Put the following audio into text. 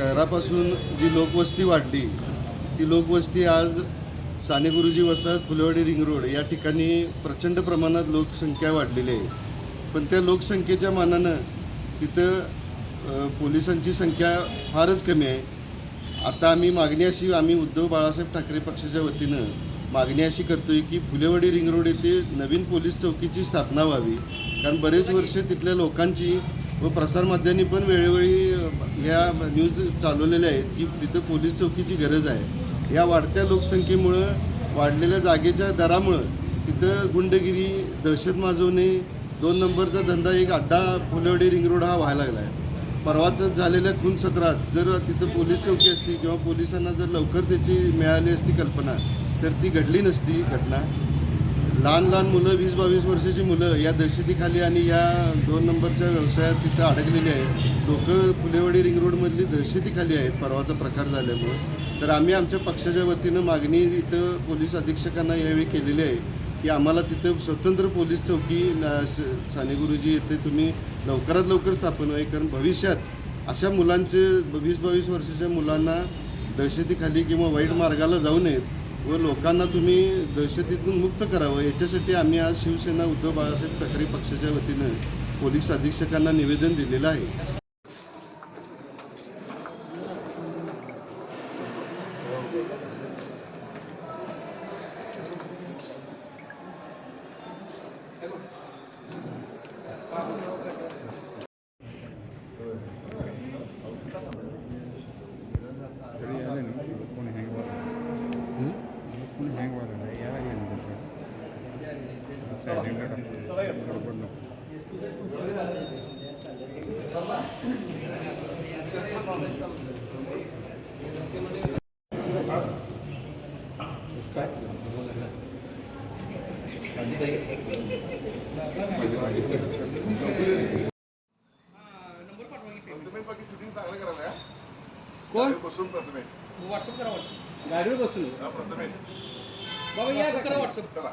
शहरापासून जी लोकवस्ती वाढली ती लोकवस्ती आज साने गुरुजी वसाहत फुलेवाडी रिंग रोड या ठिकाणी प्रचंड प्रमाणात लोकसंख्या वाढलेली आहे. पण त्या लोकसंख्येच्या मानानं तिथं पोलिसांची संख्या फारच कमी आहे. आता आम्ही मागणी अशी आम्ही उद्धव बाळासाहेब ठाकरे पक्षाच्या वतीनं मागणी अशी करतोय की फुलेवाडी रिंग रोड येथे नवीन पोलीस चौकीची स्थापना व्हावी. कारण बरेच वर्ष तिथल्या लोकांची व प्रसारमाध्यमांनी पण वेळोवेळी या न्यूज चालवलेल्या आहेत की तिथं पोलीस चौकीची गरज आहे. या वाढत्या लोकसंख्येमुळं वाढलेल्या जागेच्या दरामुळं तिथं गुंडगिरी दहशत माजवणे दोन नंबरचा धंदा एक अड्डा फुलवडी रिंग रोड हा व्हायला लागला आहे परवाच झालेल्या खून सत्रात जर तिथं पोलीस चौकी असती किंवा पोलिसांना जर लवकर त्याची मिळाली असती कल्पना तर ती घडली नसती घटना. लहान लहान मुलं वीस बावीस वर्षाची मुलं या दहशतीखाली आणि या दोन नंबरच्या व्यवसायात तिथं अडकलेली आहेत. लोकं फुलेवाडी रिंग रोडमधली दहशतीखाली आहेत परवाचा प्रकार झाल्यामुळं. तर आम्ही आमच्या पक्षाच्या वतीनं मागणी इथं पोलीस अधीक्षकांना यावेळी केलेली आहे की आम्हाला तिथं स्वतंत्र पोलीस चौकी साने गुरुजी येथे तुम्ही लवकरात लवकर स्थापन व्हावी कारण भविष्यात अशा मुलांचे वीस बावीस वर्षाच्या मुलांना दहशतीखाली किंवा वाईट मार्गाला जाऊ नयेत. व लोकांना तुम्ही दहशतीतून मुक्त करावं. याच्यासाठी आम्ही आज शिवसेना उद्धव बाळासाहेब ठाकरे पक्षाच्या वतीनं पोलीस अधीक्षकांना निवेदन दिलेलं आहे. कोण बसून प्रथमेश व्हॉट्सअप करा व्हॉट्सअप गाडीवर बसून प्रथमेश बाबा या करा व्हॉट्सअप करा